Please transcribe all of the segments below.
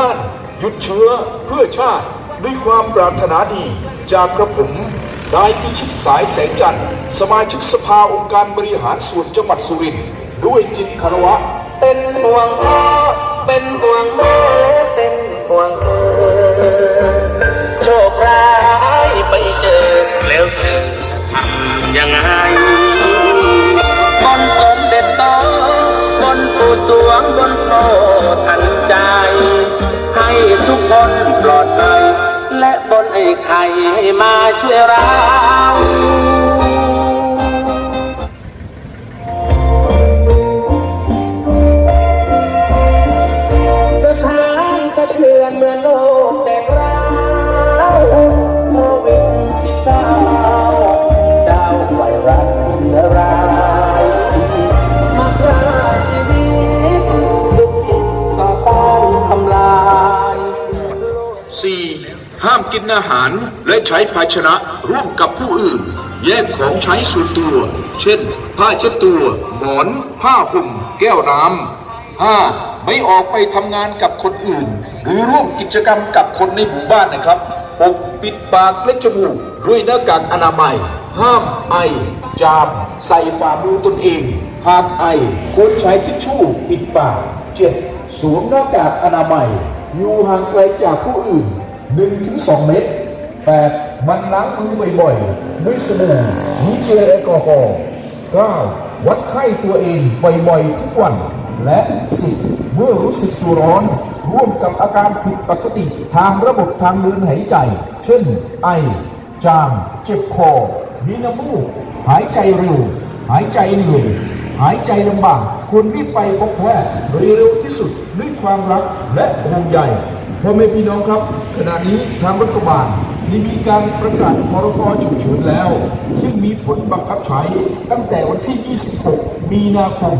บ้านหยุดเชื้อเพื่อชาติด้วยความปรารถนาดี จากกระผมนายพิชิตสายแสงจันทร์สมาชิกสภาองค์การบริหารส่วนจังหวัดสุรินทร์ด้วยจิตคารวะ เป็นห่วงพ่อเป็นห่วงแม่เป็นห่วงเธอโชคร้ายไปเจอ แล้วเธอจะทำยังไงบนสมเด็จโตบนปู่สวงบนพ่อทั มาช่วยเราสถานสะเทือนเมื่อโลกแตกร้าวโควิดสิบเก้าเจ้าไวรัสเนื้อรา ห้ามกินอาหารและใช้ภาชนะร่วมกับผู้อื่น แยกของใช้ส่วนตัว เช่น ผ้าเช็ดตัว หมอน ผ้าห่ม แก้วน้ำ 5. ไม่ออกไปทำงานกับคนอื่น หรือร่วมกิจกรรมกับคนในหมู่บ้านนะครับ 6. ปิดปากและจมูกด้วยหน้ากากอนามัย ห้ามไอ จาม ใส่ฝ่ามือตนเอง หากไอควรใช้ทิชชู่ปิดปาก 7. สวมหน้ากากอนามัย อยู่ห่างไกลจากผู้อื่น 1-2 เมตร 8. มันล้างมือบ่อยๆ ด้วยสบู่มีเจลแอลกอฮอล์ 9. วัดไข้ตัวเองบ่อยๆ ทุกวัน และ 10. เมื่อรู้สึกตัวร้อน ร่วมกับอาการผิดปกติทางระบบทางเดินหายใจ เช่น ไอ จาม เจ็บคอ มีน้ำมูก หายใจเร็ว หายใจเหนื่อย หายใจลำบากควรรีบไปพบแพทย์โดยเร็วที่สุดด้วยความรักและห่วงใย พ่อแม่พี่น้องครับ ขณะนี้ทางรัฐบาลได้มีการประกาศพรกฉุกเฉินแล้ว ซึ่งมีผลบังคับใช้ตั้งแต่วันที่ 26 มีนาคม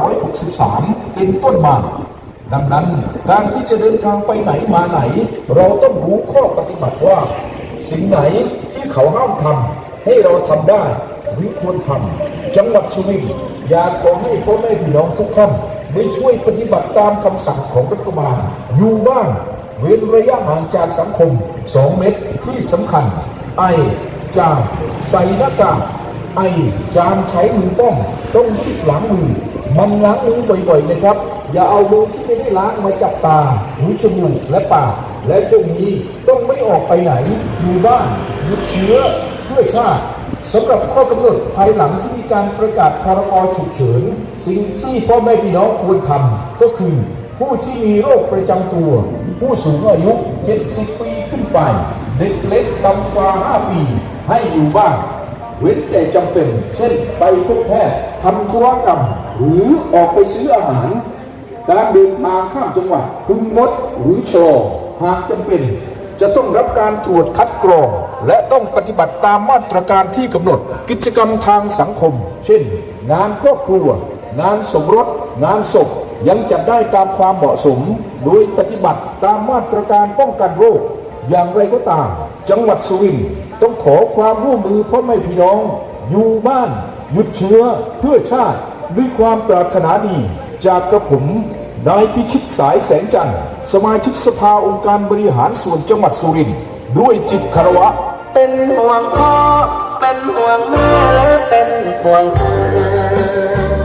2563 เป็นต้นมาดังนั้นการที่จะเดินทางไปไหนมาไหน เราต้องรู้ข้อปฏิบัติว่า สิ่งไหนที่เขาห้ามทำให้เราทำได้หรือควรทำจังหวัดสุรินทร์อยากขอให้พ่อแม่พี่น้องทุกท่าน ได้ช่วยปฏิบัติตามคำสั่งของรัฐบาล อยู่บ้าน เว้นระยะห่างจากสังคม 2 เมตรที่สำคัญ ไอ จาม ใส่หน้ากากไอ จามใช้มือป้อง ต้องรีบล้างมือ มันล้างมือบ่อยๆนะครับ อย่าเอามือที่ไม่ได้ล้างมาจับตาหูจมูกและปาก และช่วงนี้ต้องไม่ออกไปไหน อยู่บ้านหยุดเชื้อเพื่อชาติ สำหรับข้อกำหนดภายหลังที่มีการประกาศพรกฉุกเฉิน สิ่งที่พ่อแม่พี่น้องควรทำก็คือ ผู้ที่มีโรคประจำตัว ผู้สูงอายุ 70 ปีขึ้นไป เด็กเล็กต่ำกว่า 5 ปี ให้อยู่บ้านเว้นแต่จำเป็น เช่นไปพบแพทย์ทำธุรกรรม หรือออกไปซื้ออาหาร การเดินทางข้ามจังหวัดพึงงดหรือชะลอหากจำเป็น จะต้องรับการตรวจคัดกรอง และต้องปฏิบัติตามมาตรการที่กำหนด กิจกรรมทางสังคม เช่น งานครอบครัว งานสมรส งานศพยังจัดได้ตามความเหมาะสม โดยปฏิบัติตามมาตรการป้องกันโรค อย่างไรก็ตาม จังหวัดสุรินทร์ต้องขอความร่วมมือพ่อแม่พี่น้อง อยู่บ้าน หยุดเชื้อเพื่อชาติด้วยความปรารถนาดี จากกระผม นายพิชิตสายแสงจันทร์สมาชิกสภาองค์การบริหารส่วนจังหวัดสุรินทร์ด้วยจิตคารวะ เป็นห่วงพ่อเป็นห่วงแม่และเป็นห่วงเธอ